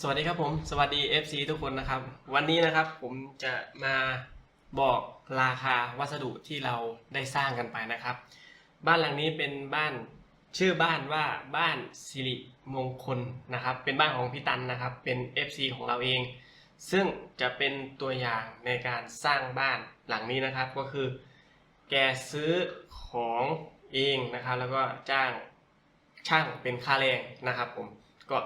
สวัสดีครับผมสวัสดี FC ทุกคนนะครับ วันนี้นะครับผมจะมาบอกราคาวัสดุที่เราได้สร้างกันไปนะครับ บ้านหลังนี้เป็นบ้านชื่อบ้านว่าบ้านสิริมงคลนะครับ เป็นบ้านของพี่ตันนะครับ เป็น FC ของเราเอง ซึ่งจะเป็นตัวอย่างในการสร้างบ้านหลังนี้นะครับ ก็คือ แกซื้อของเองนะครับ แล้วก็จ้างช่างเป็นค่าแรงนะครับผมก็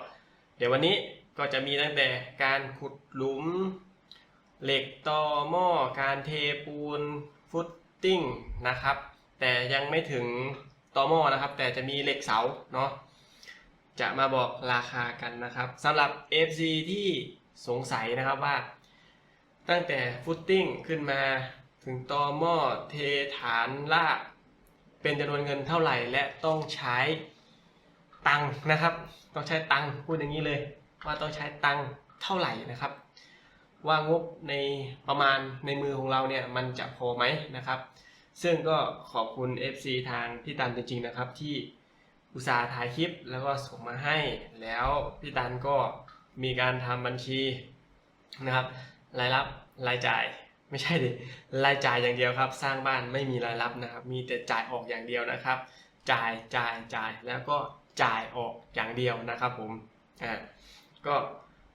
เดี๋ยววันนี้ ก็จะมีตั้งแต่การขุดหลุม เหล็กตอหม้อ การเทปูน ฟุตติ้งนะครับ แต่ยังไม่ถึงตอหม้อนะครับ แต่จะมีเหล็กเสาเนาะจะมาบอกราคากันนะครับสำหรับ FC ที่สงสัยนะครับว่า ตั้งแต่ฟุตติ้งขึ้นมาถึงตอหม้อเทฐานลากเป็นจำนวนเงินเท่าไหร่และต้องใช้ตังนะครับ ต้องใช้ตังพูดอย่างนี้เลย ว่าต้องใช้ตังค์เท่าไหร่นะครับ ว่างบในประมาณในมือของเราเนี่ยมันจะพอไหมนะครับ ซึ่งก็ขอบคุณ FC ทางพี่ตันจริงๆนะครับ ที่อุตส่าห์ถ่ายคลิปแล้วก็ส่งมาให้แล้วพี่ตันก็มีการทำบัญชีนะครับรายรับรายจ่ายไม่ใช่ดิรายจ่ายอย่างเดียวครับ สร้างบ้านไม่มีรายรับนะครับ มีแต่จ่ายออกอย่างเดียวนะครับ จ่ายจ่ายจ่ายแล้วก็จ่ายออกอย่างเดียวนะครับผมอ่า ก็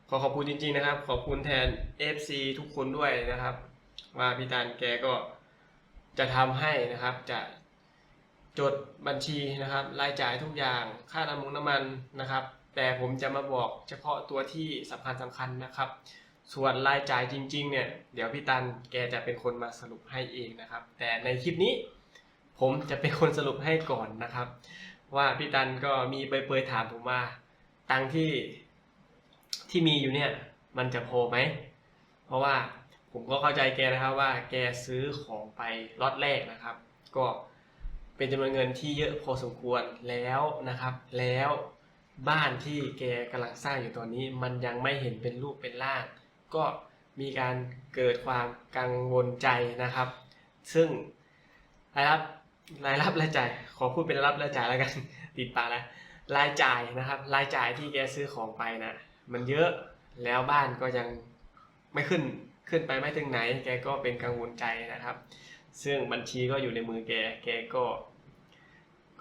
ขอขอบคุณจริงๆนะครับ ขอบคุณแทน FC ทุกคนด้วยนะครับ ว่าพี่ตันแกก็จะทำให้นะครับจะจดบัญชีนะครับ รายจ่ายทุกอย่างค่าน้ำมันน้ำมันนะครับ แต่ผมจะมาบอกเฉพาะตัวที่สำคัญสำคัญนะครับ ส่วนรายจ่ายจริง ๆ เนี่ย เดี๋ยวพี่ตันแกจะเป็นคนมาสรุปให้เองนะครับ แต่ในคลิปนี้ ผมจะเป็นคนสรุปให้ก่อนนะครับ ว่าพี่ตันก็มีไปเปยๆถามผมว่าตังที่ ที่มีอยู่เนี่ยมันจะพอไหม เพราะว่าผมก็เข้าใจแกนะครับว่าแกซื้อของไปล็อตแรกนะครับ ก็เป็นจำนวนเงินที่เยอะพอสมควรแล้วนะครับ แล้วบ้านที่แกกำลังสร้างอยู่ตอนนี้ มันยังไม่เห็นเป็นรูปเป็นร่าง ก็มีการเกิดความกังวลใจนะครับ ซึ่งรายรับรายรับรายจ่ายขอพูดเป็นรายรับรายจ่ายแล้วกันติดปากแล้วรายจ่ายนะครับ รายจ่ายที่แกซื้อของไปนะ มันเยอะแล้วบ้านก็ยังไม่ขึ้นขึ้นไปไม่ถึงไหน แกก็เป็นกังวลใจนะครับ ซึ่งบัญชีก็อยู่ในมือแกแกก็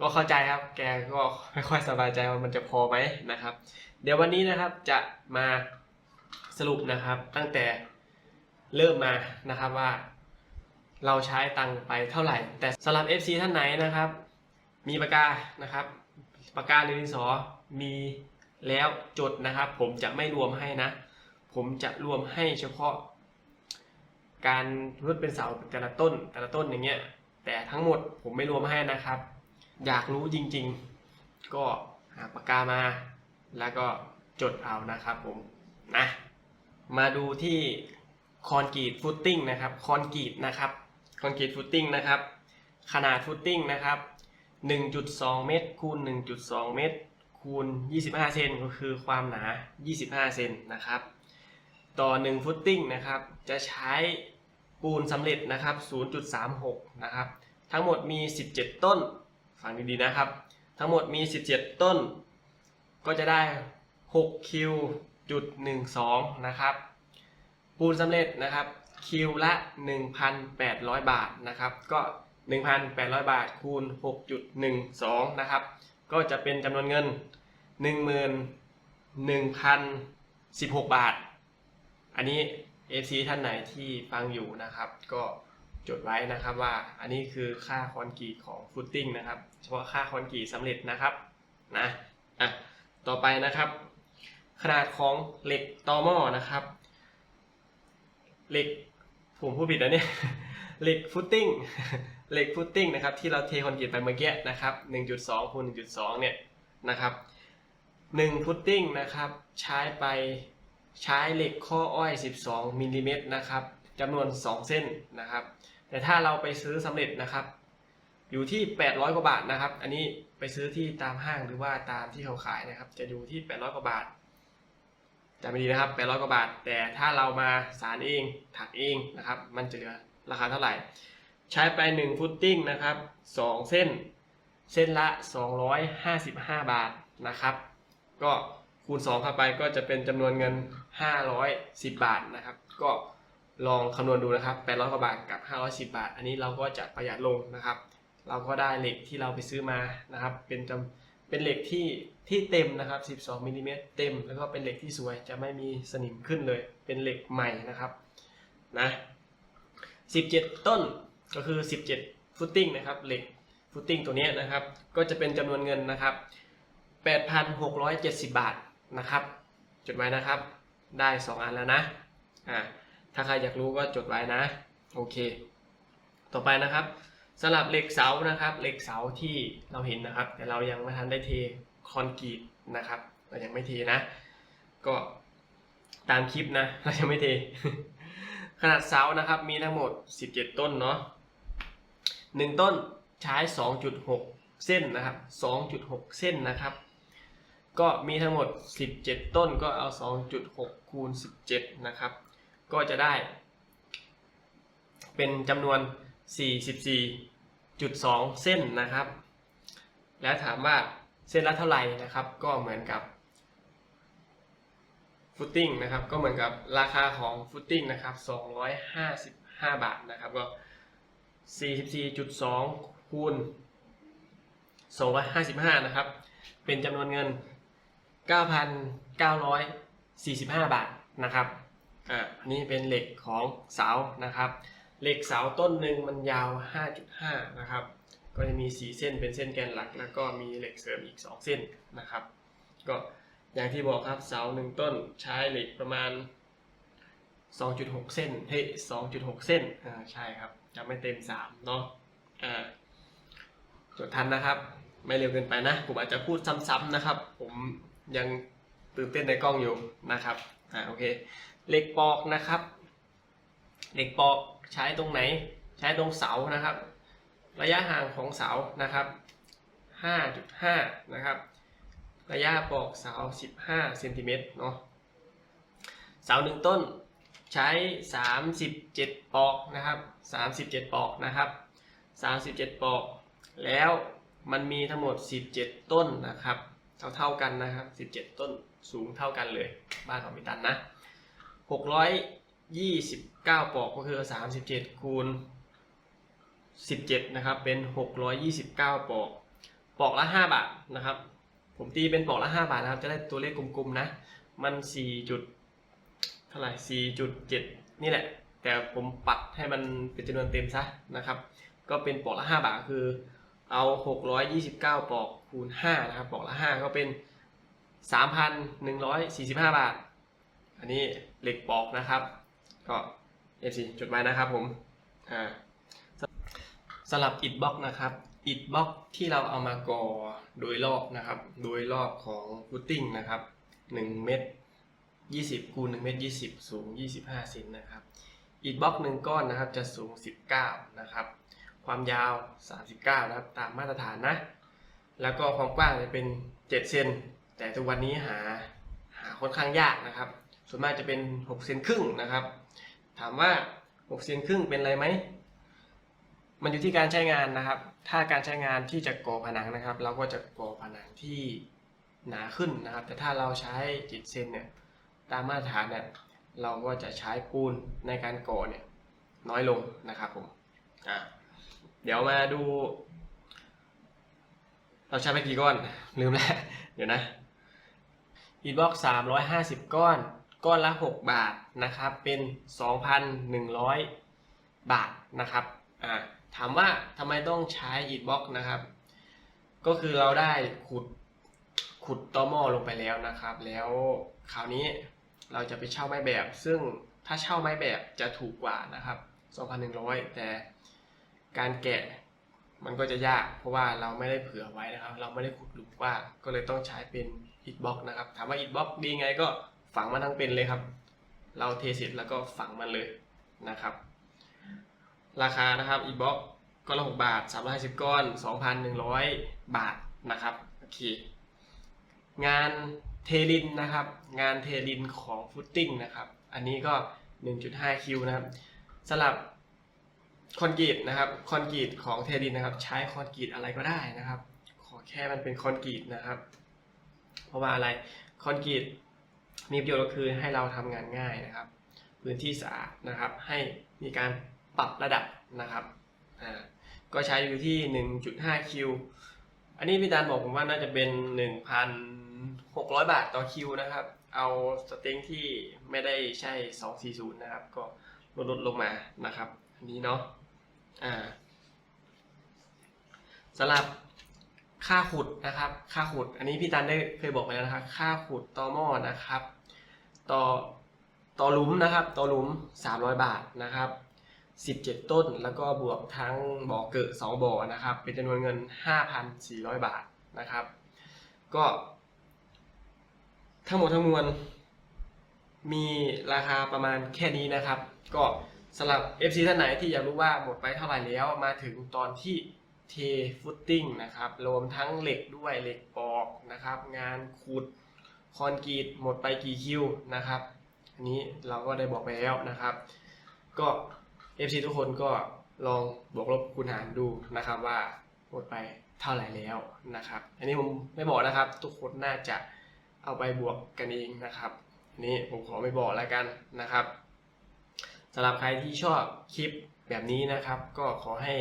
ก็เข้าใจครับ แกก็ไม่ค่อยสบายใจว่ามันจะพอไหมนะครับ เดี๋ยววันนี้นะครับจะมาสรุปนะครับ ตั้งแต่เริ่มมานะครับว่า เราใช้ตังไปเท่าไหร่ แต่สำหรับ FC ท่านไหนนะครับ มีปากกานะครับปากกาหรือดินสอมี แล้วจดนะครับ ผมจะไม่รวมให้นะ ผมจะรวมให้เฉพาะ การรุดเป็นเสาแต่ละต้นแต่ละต้นอย่างเงี้ยแต่ทั้งหมดผมไม่รวมให้นะครับ อยากรู้จริงๆ ก็หาปากกามา แล้วก็จดเอานะครับผมนะมาดูที่คอนกรีตฟุตติ้งนะครับคอนกรีตนะครับคอนกรีตฟุตติ้งนะครับ ขนาดฟุตติ้งนะครับ 1.2 เมตรคูณ 1.2 เมตร คูณ 25 เซนก็คือความหนา 25 เซนนะครับ ต่อ 1 ฟุตติ้งนะครับ จะใช้ปูนสำเร็จนะครับ 0.36 นะครับ ทั้งหมดมี 17 ต้น ฟังดีๆนะครับ ทั้งหมดมี 17 ต้น ก็จะได้6คิวจุด12 นะครับ ปูนสำเร็จนะครับคิวละ 1,800 บาทนะครับ ก็ 1,800 บาทคูณ 6.12 นะครับ ก็จะเป็นจำนวนเงิน 11,016 บาท อันนี้ FC ท่านไหนที่ฟังอยู่นะครับ ก็จดไว้นะครับว่าอันนี้คือค่าคอนกรีตของฟุตติ้งนะครับ เฉพาะค่าคอนกรีตสำเร็จนะครับนะอะต่อไปนะครับ ขนาดของเหล็กตอหม้อนะครับ เหล็กผมพูดผิดแล้วเนี่ยเหล็กฟุตติ้ง เหล็กฟุตติ้งนะครับที่เราเทคอนกรีตไปเมื่อกี้นะครับ1.2คูณ1.2เนี่ยนะครับ1ฟุตติ้งนะครับใช้ไปใช้เหล็กข้ออ้อย 12มิลลิเมตรนะครับจำนวน 2 เส้นนะครับ แต่ถ้าเราไปซื้อสำเร็จนะครับ อยู่ที่ 800 กว่าบาทนะครับ อันนี้ไปซื้อที่ตามห้างหรือว่าตามที่เขาขายนะครับ จะอยู่ที่ 800 กว่าบาทจำไม่ดีนะครับ 800 กว่าบาท แต่ถ้าเรามาสารเองถักเองนะครับ มันจะเหลือราคาเท่าไหร่ ใช้ไป 1 ฟุตติ้งนะครับ 2 เส้น เส้นละ 255 บาทนะครับ ก็คูณ 2 เข้าไปก็จะเป็นจำนวนเงิน 510 บาทนะครับ ก็ลองคำนวณดูนะครับ 800 กว่าบาทกับ 510 บาท อันนี้เราก็จะประหยัดลงนะครับ เราก็ได้เหล็กที่เราไปซื้อมานะครับ เป็นจำเป็นเหล็กที่ที่เต็มนะครับ 12มิลลิเมตรเต็ม แล้วก็เป็นเหล็กที่สวย จะไม่มีสนิมขึ้นเลย เป็นเหล็กใหม่นะครับ นะ 17 ต้น ก็คือ 17 ฟุตติ้งนะครับเหล็กฟุตติ้งตัวนี้นะครับ ก็จะเป็นจำนวนเงินนะครับ 8,670 บาทนะครับ จดไว้นะครับ ได้ 2 อันแล้วนะอ่าถ้าใครอยากรู้ก็จดไว้นะ โอเค ต่อไปนะครับสำหรับเหล็กเสานะครับเหล็กเสาที่เราเห็นนะครับ แต่เรายังไม่ทันได้เทคอนกรีตนะครับ เรายังไม่เทนะ ก็ตามคลิปนะ เรายังไม่เท ขนาดเสานะครับมีทั้งหมด 17 ต้นเนาะ 1 ต้นใช้ 2.6 เส้นนะครับ 2.6 เส้นนะครับ ก็มีทั้งหมด 17 ต้นก็เอา 2.6 คูณ 17 นะครับ ก็จะได้ เป็นจำนวน 44.2 เส้นนะครับ แล้วถามว่าเส้นละเท่าไหร่นะครับ ก็เหมือนกับฟุตติ้งนะครับ ก็เหมือนกับราคาของฟุตติ้งนะครับ 255 บาทนะครับ ก็ 44.2คูณ255 นะครับ เป็นจำนวนเงิน 9,945 บาทนะครับอ่าอันนี้เป็นเหล็กของเสานะครับ เหล็กเสาต้นหนึ่งมันยาว 5.5 นะครับ ก็จะมี 4 เส้นเป็นเส้นแกนหลัก แล้วก็มีเหล็กเสริมอีก 2 เส้นนะครับ ก็อย่างที่บอกครับเสาหนึ่งต้นใช้เหล็กประมาณ 2.6 เส้นเฮ้ย2.6 เส้นอ่าใช่ครับ จะไม่เต็ม3เนาะอ่าจดทันนะครับ ไม่เร็วเกินไปนะ ผมอาจจะพูดซ้ำๆนะครับ ผมยังตื่นเต้นในกล้องอยู่นะครับอ่าโอเคเหล็กปอกนะครับเหล็กปอกใช้ตรงไหน ใช้ตรงเสานะครับ ระยะห่างของเสานะครับ5.5นะครับ ระยะปอกเสา 15เซนติเมตรเนาะเสาหนึ่งต้น ใช้ 37 ปอกนะครับ 37 ปอกนะครับ 37 ปอก แล้วมันมีทั้งหมด 17 ต้นนะครับ เท่าเท่าๆกันนะครับ 17 ต้นสูงเท่ากันเลย บ้านของพี่ตันนะ 629 ปอกก็คือ 37 คูณ 17 นะครับ เป็น 629 ปอก ปอกละ 5 บาทนะครับ ผมตีเป็นปอกละ 5 บาทนะครับ จะได้ตัวเลขกลมๆนะ มัน4จุด ท่าไหร่4.7 นี่แหละ แต่ผมปัดให้มันเป็นจำนวนเต็มซะนะครับ ก็เป็นปอกละ 5 บาทคือเอา 629 ปอกคูณ 5 นะครับ ปอกละ 5 ก็เป็น 3,145 บาท อันนี้เหล็กปอกนะครับ ก็เอฟซีจดไว้นะครับผม อ่าสำหรับอิฐบล็อกนะครับอิฐบล็อกที่เราเอามาก่อโดยรอบนะครับ โดยรอบของฟุตติ้งนะครับ 1 เมตร 20คูณ1เมตร20 สูง 25เซนนะครับอิฐบล็อกหนึ่งก้อนนะครับจะสูง 19 นะครับ ความยาว 39 นะครับ ตามมาตรฐานนะ แล้วก็ความกว้างจะเป็น 7 เซน แต่ทุกวันนี้หาหาค่อนข้างยากนะครับ ส่วนมากจะเป็น 6 เซนครึ่งนะครับ ถามว่า 6 เซนครึ่งเป็นไรไหม มันอยู่ที่การใช้งานนะครับ ถ้าการใช้งานที่จะก่อผนังนะครับ เราก็จะก่อผนังที่หนาขึ้นนะครับ แต่ถ้าเราใช้จิตเซนเนี่ย ตามมาตรฐานเนี่ยเราก็จะใช้ปูนในการก่อเนี่ยน้อยลงนะครับผมอ่าเดี๋ยวมาดู เราใช้ไปกี่ก้อน ลืมแล้ว เดี๋ยวนะอีบ็อกสามร้อยห้าสิบก้อน ก้อนละหกบาทนะครับ เป็นสองพันหนึ่งร้อยบาทนะครับอ่าถามว่าทำไมต้องใช้อีบ็อกนะครับ ก็คือเราได้ขุด ขุดต่อหม้อลงไปแล้วนะครับ แล้วคราวนี้เราจะไปเช่าไม้แบบ ซึ่งถ้าเช่าไม้แบบจะถูกกว่านะครับ 2,100 แต่การแกะมันก็จะยากเพราะว่าเราไม่ได้เผื่อไว้นะครับ เราไม่ได้ขุดหลุมกว้างก็เลยต้องใช้เป็นอิฐบล็อกนะครับ ถามว่าอิฐบล็อกดีไงก็ฝังมันทั้งเป็นเลยครับ เราเทเสร็จแล้วก็ฝังมันเลยนะครับ ราคานะครับอิฐบล็อกก้อนละ6บาท350ก้อน2,100บาทนะครับโอเค งานเทลินนะครับ งานเทลินของฟุตติ้งนะครับ อันนี้ก็ 1.5 คิวนะครับสำหรับคอนกรีตนะครับ คอนกรีตของเทลินนะครับ ใช้คอนกรีตอะไรก็ได้นะครับ ขอแค่มันเป็นคอนกรีตนะครับ เพราะว่าอะไร คอนกรีตมีประโยชน์ก็คือให้เราทำงานง่ายนะครับ พื้นที่สะอาดนะครับ ให้มีการปรับระดับนะครับอ่าก็ใช้อยู่ที่ 1.5 คิว อันนี้พี่ดานบอกผมว่าน่าจะเป็น 1,000 1,600 บาทต่อคิวนะครับ เอาสเต็งที่ไม่ได้ใช่ 240 นะครับ ก็ลดลดลงมานะครับ อันนี้เนาะอ่าสำหรับค่าขุดนะครับ ค่าขุด อันนี้พี่ตันได้เคยบอกไปแล้วนะครับ ค่าขุดต่อหม้อนะครับ ต่อต่อหลุมนะครับ ต่อหลุม 300 บาทนะครับ17 ต้นแล้วก็บวกทั้งบ่อเกิด2บ่อนะครับ เป็นจำนวนเงิน 5,400 บาทนะครับ ก็ ทั้งหมดทั้งมวลมีราคาประมาณแค่นี้นะครับ ก็สำหรับ FC ท่านไหนที่อยากรู้ว่าหมดไปเท่าไหร่แล้วมาถึงตอนที่เทฟุตติ้งนะครับ รวมทั้งเหล็กด้วยเหล็กปอกนะครับ งานขุดคอนกรีตหมดไปกี่คิวนะครับ อันนี้เราก็ได้บอกไปแล้วนะครับ ก็ FC ทุกคนก็ลองบวกลบคูณหารดูนะครับว่าหมดไปเท่าไหร่แล้วนะครับ อันนี้ผมไม่บอกนะครับ ทุกคนน่าจะ เอาไปบวกกันเองนะครับนนี้ผมขอไม่บอกแล้วกันนะครับสำหรับใครที่ชอบคลิปแบบนี้นะครับ ก็ขอให้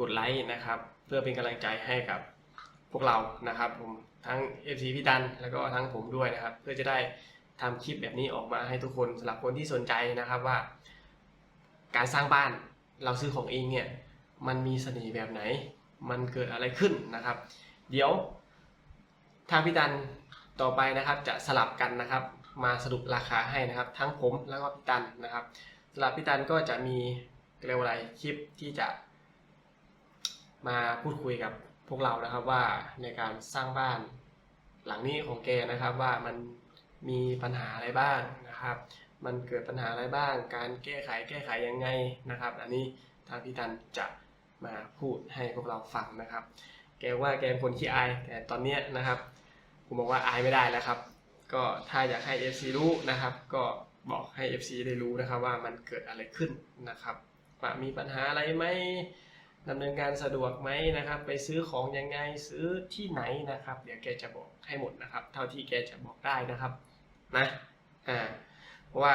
กดไลค์นะครับ เพื่อเป็นกำลังใจให้กับพวกเรานะครับ ผมทั้ง FC พี่ดันแล้วก็ทั้งผมด้วยนะครับ เพื่อจะได้ทำคลิปแบบนี้ออกมาให้ทุกคนสำหรับคนที่สนใจนะครับว่า การสร้างบ้านเราซื้อของเองเนี่ยมันมีเสน่ห์แบบไหน มันเกิดอะไรขึ้นนะครับ เดี๋ยวทางพี่ดัน ต่อไปนะครับจะสลับกันนะครับ มาสรุปราคาให้นะครับ ทั้งผมแล้วก็พี่ตันนะครับสำหรับพี่ตันก็จะมีเรียกว่าอะไรคลิปที่จะ มาพูดคุยกับพวกเรานะครับว่าในการสร้างบ้านหลังนี้ของแกนะครับว่ามันมีปัญหาอะไรบ้างนะครับ มันเกิดปัญหาอะไรบ้าง การแก้ไขแก้ไขยังไงนะครับ อันนี้ทางพี่ตันจะมาพูดให้พวกเราฟังนะครับ แกว่าแกเป็นคนขี้อายแต่ตอนนี้นะครับ ผมบอกว่าอายไม่ได้แล้วครับ ก็ถ้าอยากให้ FC รู้นะครับ ก็บอกให้ FC ได้รู้นะครับว่ามันเกิดอะไรขึ้นนะครับว่ามีปัญหาอะไรไหมดำเนินการสะดวกไหมนะครับ ไปซื้อของยังไงซื้อที่ไหนนะครับ เดี๋ยวแกจะบอกให้หมดนะครับ เท่าที่แกจะบอกได้นะครับนะอ่าเพราะว่า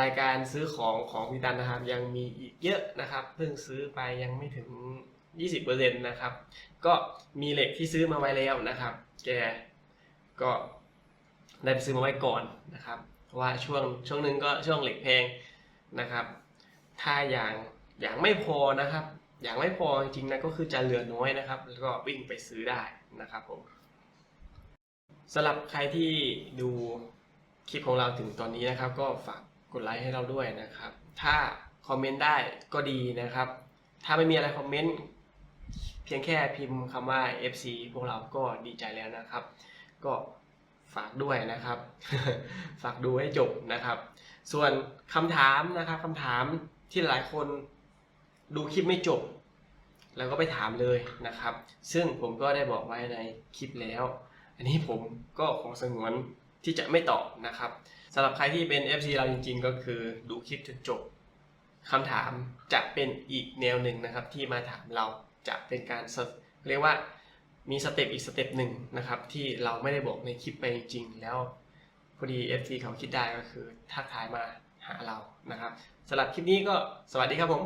รายการซื้อของของพี่ตันนะครับ ยังมีอีกเยอะนะครับ เพิ่งซื้อไปยังไม่ถึง 20%นะครับ ก็มีเหล็กที่ซื้อมาไว้แล้วนะครับ แก ก็ได้ไปซื้อมาไว้ก่อนนะครับ ว่าช่วงช่วงหนึ่งก็ช่วงเหล็กแพงนะครับ ถ้าอย่างอย่างไม่พอนะครับ อย่างไม่พอจริงๆนะก็คือจะเหลือน้อยนะครับ แล้วก็วิ่งไปซื้อได้นะครับผมสำหรับใครที่ดูคลิปของเราถึงตอนนี้นะครับ ก็ฝากกดไลค์ให้เราด้วยนะครับ ถ้าคอมเมนต์ได้ก็ดีนะครับ ถ้าไม่มีอะไรคอมเมนต์เพียงแค่พิมพ์คำว่า FC พวกเราก็ดีใจแล้วนะครับ ก็ฝากด้วยนะครับ ฝากดูให้จบนะครับ ส่วนคำถามนะครับคำถามที่หลายคนดูคลิปไม่จบ แล้วก็ไปถามเลยนะครับ ซึ่งผมก็ได้บอกไว้ในคลิปแล้ว อันนี้ผมก็ขอสงวนที่จะไม่ตอบนะครับสำหรับใครที่เป็น FC เราจริง ๆ ก็คือดูคลิปจนจบคำถามจะเป็นอีกแนวหนึ่งนะครับ ที่มาถามเราจะเป็นการเรียกว่า มีสเต็ปอีกสเต็ปหนึ่งนะครับที่เราไม่ได้บอกในคลิปไปจริงแล้วพอดี FC เขาคิดได้ก็คือทักทายมาหาเรานะครับสำหรับคลิปนี้ก็สวัสดีครับผม